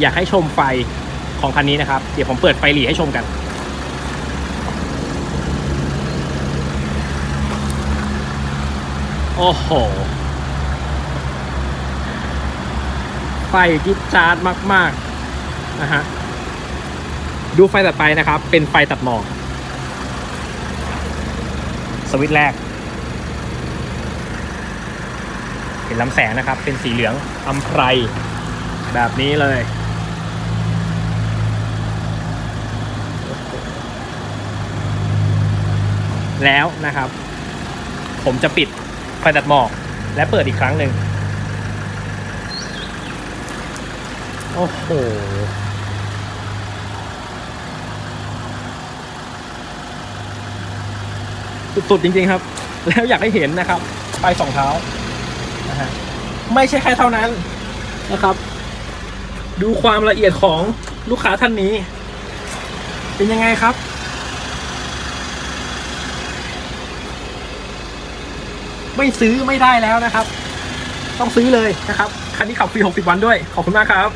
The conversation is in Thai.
อยากให้ชมไฟของคันนี้นะครับ เดี๋ยวผมเปิดไฟหลีให้ชมกัน โอ้โห ไฟจิ๊ดจ๊าดมากๆนะฮะ ดูไฟตัดไปนะครับ เป็นไฟตัดหมอกสวิตช์แรก เห็นลำแสงนะครับ เป็นสีเหลืองอำไพรแบบนี้เลย แล้วนะครับ ผมจะปิดไฟตัดหมอกและเปิดอีกครั้งหนึ่งโอ้โหสุดๆจริงๆครับ แล้วอยากให้เห็นนะครับไฟสองเท้านะฮะไม่ใช่แค่เท่านั้นนะครับ ดูความละเอียดของลูกค้าท่านนี้ เป็นยังไงครับ ไม่ซื้อไม่ได้แล้วนะครับ ต้องซื้อเลยนะครับ คันนี้ขับฟรี 60 วันด้วย ขอบคุณมากครับ